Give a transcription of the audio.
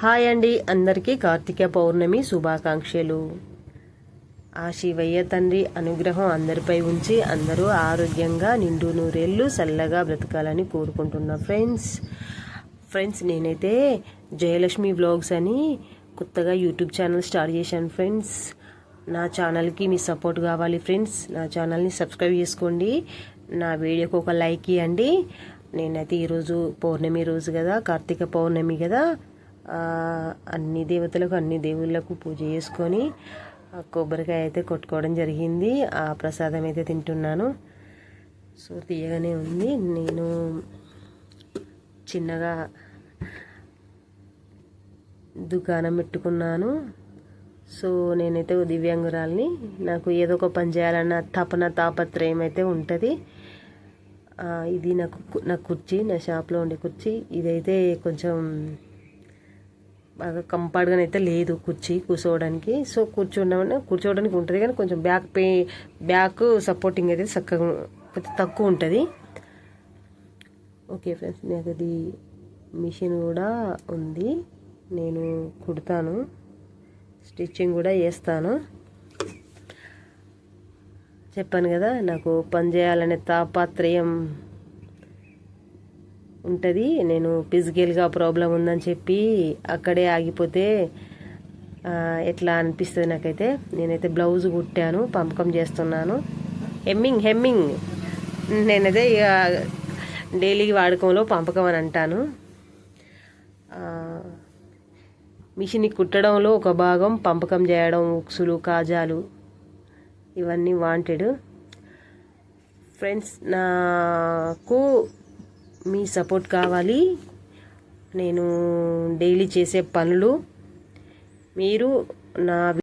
Hi అండి అందరికీ కార్తీక పౌర్ణమి శుభాకాంక్షలు. ఆ శివయ్య తండ్రి అనుగ్రహం అందరిపై ఉంచి అందరూ ఆరోగ్యంగా నిండు నూరేళ్ళు చల్లగా బ్రతకాలని కోరుకుంటున్నా ఫ్రెండ్స్. ఫ్రెండ్స్ నేనైతే జయలక్ష్మి వ్లాగ్స్ అని కొత్తగా యూట్యూబ్ ఛానల్ స్టార్ట్ చేశాను ఫ్రెండ్స్. నా ఛానల్కి మీ సపోర్ట్ కావాలి ఫ్రెండ్స్. నా ఛానల్ని సబ్స్క్రైబ్ చేసుకోండి. నా వీడియోకి ఒక లైక్ ఇవ్వండి. నేనైతే ఈరోజు పౌర్ణమి రోజు కదా కార్తీక పౌర్ణమి కదా. అన్ని దేవతలకు అన్ని దేవుళ్ళకు పూజ చేసుకొని ఆ కొబ్బరికాయ అయితే కొట్టుకోవడం జరిగింది. ఆ ప్రసాదం అయితే తింటున్నాను. సో తీయగానే ఉంది. నేను చిన్నగా దుకాణం పెట్టుకున్నాను. సో నేనైతే ఓ దివ్యాంగురాల్ని. నాకు ఏదో ఒక పని చేయాలన్న తపన తాపత్రయం అయితే ఉంటుంది. ఇది నాకు నా కుర్చీ నా షాప్లో ఉండే కుర్చీ. ఇదైతే కొంచెం బాగా కంఫర్ట్గా అయితే లేదు కుర్చీ కూర్చోవడానికి. సో కూర్చోవడం కూర్చోవడానికి ఉంటుంది కానీ కొంచెం బ్యాక్ పే బ్యాక్ సపోర్టింగ్ అయితే చక్కగా కొంచెం తక్కువ ఉంటుంది. ఓకే ఫ్రెండ్స్ నాకు అది మిషన్ కూడా ఉంది. నేను కుడతాను. స్టిచ్చింగ్ కూడా చేస్తాను. చెప్పాను కదా నాకు పని చేయాలనే తాపత్రయం ఉంటుంది. నేను ఫిజికల్గా ప్రాబ్లం ఉందని చెప్పి అక్కడే ఆగిపోతే ఎట్లా అనిపిస్తుంది నాకైతే? నేనైతే బ్లౌజ్ కుట్టాను పంపకం చేస్తున్నాను. Hemming hemming. నేనైతే ఇక డైలీ వాడకంలో పంపకం అని అంటాను. మిషన్ కుట్టడంలో ఒక భాగం పంపకం చేయడం ఉక్సులు కాజాలు ఇవన్నీ వాంటెడ్. ఫ్రెండ్స్ నాకు మీ సపోర్ట్ కావాలి. నేను డైలీ చేసే పనులు. మీరు నా